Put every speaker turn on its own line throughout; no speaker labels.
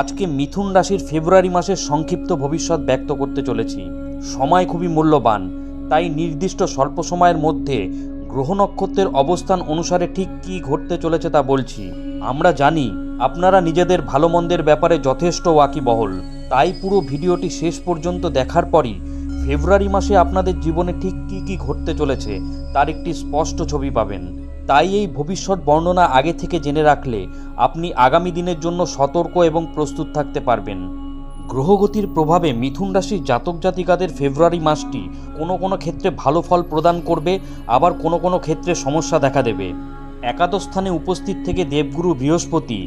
আজকে মিথুন রাশির ফেব্রুয়ারি মাসের সংক্ষিপ্ত ভবিষ্যৎ ব্যক্ত করতে চলেছি। সময় খুবই মূল্যবান, তাই নির্দিষ্ট স্বল্প সময়ের মধ্যে গ্রহ নক্ষত্রের অবস্থান অনুসারে ঠিক কী ঘটতে চলেছে তা বলছি। আমরা জানি, আপনারা নিজেদের ভালো মন্দের ব্যাপারে যথেষ্ট ওয়াকিবহল। তাই পুরো ভিডিওটি শেষ পর্যন্ত দেখার পরই ফেব্রুয়ারি মাসে আপনাদের জীবনে ঠিক কী কী ঘটতে চলেছে, তার একটি স্পষ্ট ছবি পাবেন। তাই এই ভবিষ্যৎ বর্ণনা আগে থেকে জেনে রাখলে আপনি আগামী দিনের জন্য সতর্ক এবং প্রস্তুত থাকতে পারবেন। গ্রহগতির প্রভাবে মিথুন রাশির জাতক জাতিকাদের ফেব্রুয়ারি মাসটি কোনো কোনো ক্ষেত্রে ভালো ফল প্রদান করবে, আবার কোনো কোনো ক্ষেত্রে সমস্যা দেখা দেবে। একাদশ স্থানে উপস্থিত থেকে দেবগুরু বৃহস্পতি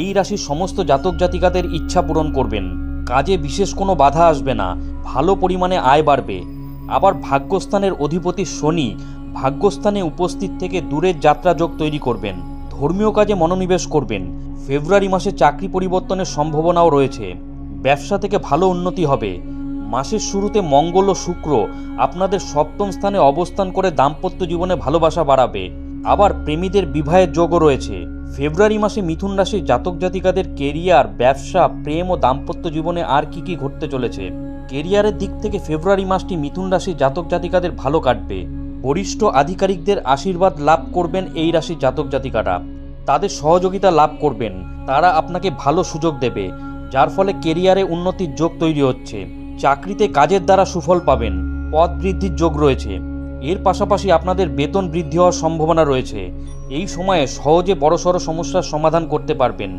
এই রাশির সমস্ত জাতক জাতিকাদের ইচ্ছা পূরণ করবেন। কাজে বিশেষ কোনো বাধা আসবে না, ভালো পরিমাণে আয় বাড়বে। আবার ভাগ্যস্থানের অধিপতি শনি ভাগ্যস্থানে উপস্থিত থেকে দূরের যাত্রা যোগ তৈরি করবেন। ধর্মীয় কাজে মনোনিবেশ করবেন। ফেব্রুয়ারি মাসে চাকরি পরিবর্তনের সম্ভাবনাও রয়েছে। ব্যবসা থেকে ভালো উন্নতি হবে। মাসের শুরুতে মঙ্গল ও শুক্র আপনাদের সপ্তম স্থানে অবস্থান করে দাম্পত্য জীবনে ভালোবাসা বাড়াবে। আবার প্রেমীদের বিবাহের যোগও রয়েছে। ফেব্রুয়ারি মাসে মিথুন রাশির জাতক জাতিকাদের কেরিয়ার, ব্যবসা, প্রেম ও দাম্পত্য জীবনে আর কি কি ঘটতে চলেছে? কেরিয়ারের দিক থেকে ফেব্রুয়ারি মাসটি মিথুন রাশির জাতক জাতিকাদের ভালো কাটবে। বরিষ্ঠ আধিকারিকদের আশীর্বাদ লাভ করবেন এই রাশির জাতক জাতিকারা। তাদের সহযোগিতা লাভ করবেন। তারা আপনাকে ভালো সুযোগ দেবে, যার ফলে কেরিয়ারে উন্নতির যোগ তৈরি হচ্ছে। চাকরিতে কাজের দ্বারা সুফল পাবেন, পদ বৃদ্ধির যোগ রয়েছে। এর পাশাপাশি আপনাদের বেতন বৃদ্ধি হওয়ার সম্ভাবনা রয়েছে। এই সময়ে সহজে বড়সড় সমস্যার সমাধান করতে পারবেন।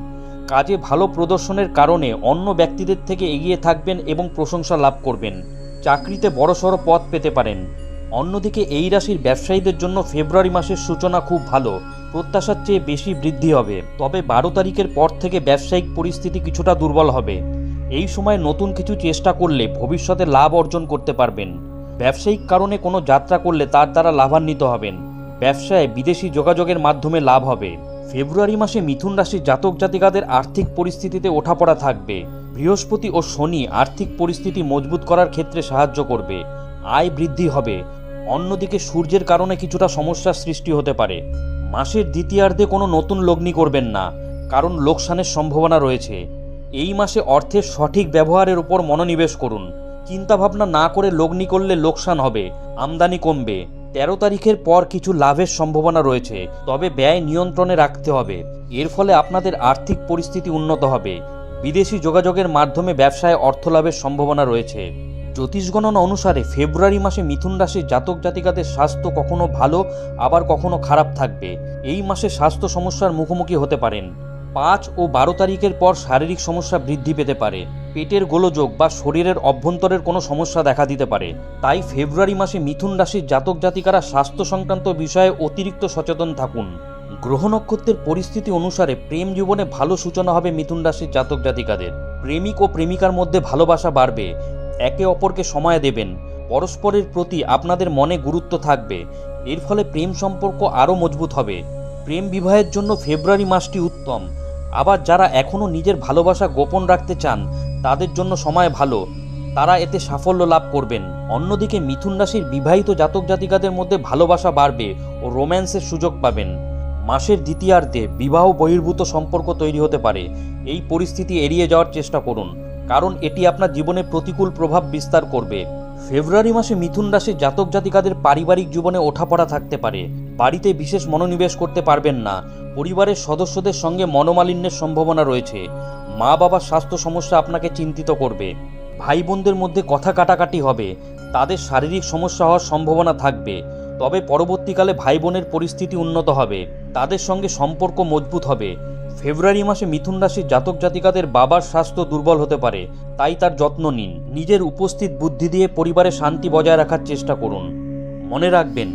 কাজে ভালো প্রদর্শনের কারণে অন্য ব্যক্তিদের থেকে এগিয়ে থাকবেন এবং প্রশংসা লাভ করবেন। চাকরিতে বড়সড় পদ পেতে পারেন। অন্যদিকে এই রাশির ব্যবসায়ীদের জন্য ফেব্রুয়ারি মাসের সূচনা খুব ভালো। প্রত্যাশার চেয়ে বেশি বৃদ্ধি হবে। তবে বারো তারিখের পর থেকে ব্যবসায়িক পরিস্থিতি কিছুটা দুর্বল হবে। এই সময় নতুন কিছু চেষ্টা করলে ভবিষ্যতে লাভ অর্জন করতে পারবেন। ব্যবসায়িক কারণে কোনো যাত্রা করলে তার দ্বারা লাভান্বিত হবেন। ব্যবসায় বিদেশি যোগাযোগের মাধ্যমে লাভ হবে। ফেব্রুয়ারি মাসে মিথুন রাশির জাতক জাতিকাদের আর্থিক পরিস্থিতিতে ওঠাপড়া থাকবে। বৃহস্পতি ও শনি আর্থিক পরিস্থিতি মজবুত করার ক্ষেত্রে সাহায্য করবে। আয় বৃদ্ধি হবে। অন্যদিকে সূর্যের কারণে কিছুটা সমস্যার সৃষ্টি হতে পারে। মাসের দ্বিতীয়ার্ধে কোনো নতুন লগ্নি করবেন না, কারণ লোকসানের সম্ভাবনা রয়েছে। এই মাসে অর্থের সঠিক ব্যবহারের উপর মনোনিবেশ করুন। চিন্তাভাবনা না করে লগ্নি করলে লোকসান হবে, আমদানি কমবে। তেরো তারিখের পর কিছু লাভের সম্ভাবনা রয়েছে, তবে ব্যয় নিয়ন্ত্রণে রাখতে হবে। এর ফলে আপনাদের আর্থিক পরিস্থিতি উন্নত হবে। বিদেশি যোগাযোগের মাধ্যমে ব্যবসায় অর্থ লাভের সম্ভাবনা রয়েছে। জ্যোতিষ গণনা অনুসারে ফেব্রুয়ারি মাসে মিথুন রাশির জাতক জাতিকাদের স্বাস্থ্য কখনো ভালো, আবার কখনো খারাপ থাকবে। এই মাসে স্বাস্থ্য সমস্যার মুখোমুখি হতে পারেন। পাঁচ ও বারো তারিখের পর শারীরিক সমস্যা বৃদ্ধি পেতে পারে। পেটের গোলযোগ বা শরীরের অভ্যন্তরের কোনো সমস্যা দেখা দিতে পারে। তাই ফেব্রুয়ারি মাসে মিথুন রাশির জাতক জাতিকারা স্বাস্থ্য সংক্রান্ত বিষয়ে অতিরিক্ত সচেতন থাকুন। গ্রহ নক্ষত্রের পরিস্থিতি অনুসারে প্রেম জীবনে ভালো সূচনা হবে মিথুন রাশির জাতক জাতিকাদের। প্রেমিক ও প্রেমিকার মধ্যে ভালোবাসা বাড়বে। একে অপরকে সময় দেবেন। পরস্পরের প্রতি আপনাদের মনে গুরুত্ব থাকবে। এর ফলে প্রেম সম্পর্ক আরও মজবুত হবে। প্রেম বিবাহের জন্য ফেব্রুয়ারি মাসটি উত্তম। আবার যারা এখনও নিজের ভালোবাসা গোপন রাখতে চান, তাদের জন্য সময় ভালো। তারা এতে সাফল্য লাভ করবেন। অন্যদিকে মিথুন রাশির বিবাহিত জাতক জাতিকাদের মধ্যে ভালোবাসা বাড়বে ও রোম্যান্সের সুযোগ পাবেন। মাসের দ্বিতীয়ার্ধে বিবাহ বহির্ভূত সম্পর্ক তৈরি হতে পারে। এই পরিস্থিতি এড়িয়ে যাওয়ার চেষ্টা করুন। কারণ এটি আপনার জীবনে প্রতিকূল প্রভাব বিস্তার করবে। ফেব্রুয়ারি মাসে মিথুন রাশির জাতক জাতিকাদের পারিবারিক জীবনে ওঠাপড়া থাকতে পারে। বাড়িতে বিশেষ মনোনিবেশ করতে পারবেন না। পরিবারের সদস্যদের সঙ্গে মনোমালিন্যের সম্ভাবনা রয়েছে। মা বাবার স্বাস্থ্য সমস্যা আপনাকে চিন্তিত করবে। ভাই বোনদের মধ্যে কথা কাটাকাটি হবে। তাদের শারীরিক সমস্যা হওয়ার সম্ভাবনা থাকবে। তবে পরবর্তীকালে ভাই বোনের পরিস্থিতি উন্নত হবে। তাদের সঙ্গে সম্পর্ক মজবুত হবে। ফেব্রুয়ারি মাসে মিথুন রাশির জাতক জাতিকাদের বাবার স্বাস্থ্য দুর্বল হতে পারে, তাই তার যত্ন নিন। নিজের উপস্থিত বুদ্ধি দিয়ে পরিবারে শান্তি বজায় রাখার চেষ্টা করুন। মনে রাখবেন,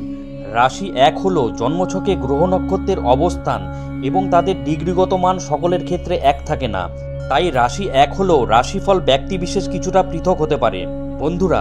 রাশি এক হলো জন্মছকে গ্রহ নক্ষত্রের অবস্থান এবং তাদের ডিগ্রিগত মান সকলের ক্ষেত্রে এক থাকে না। তাই রাশি এক হলেও রাশিফল ব্যক্তিবিশেষ কিছুটা পৃথক হতে পারে। বন্ধুরা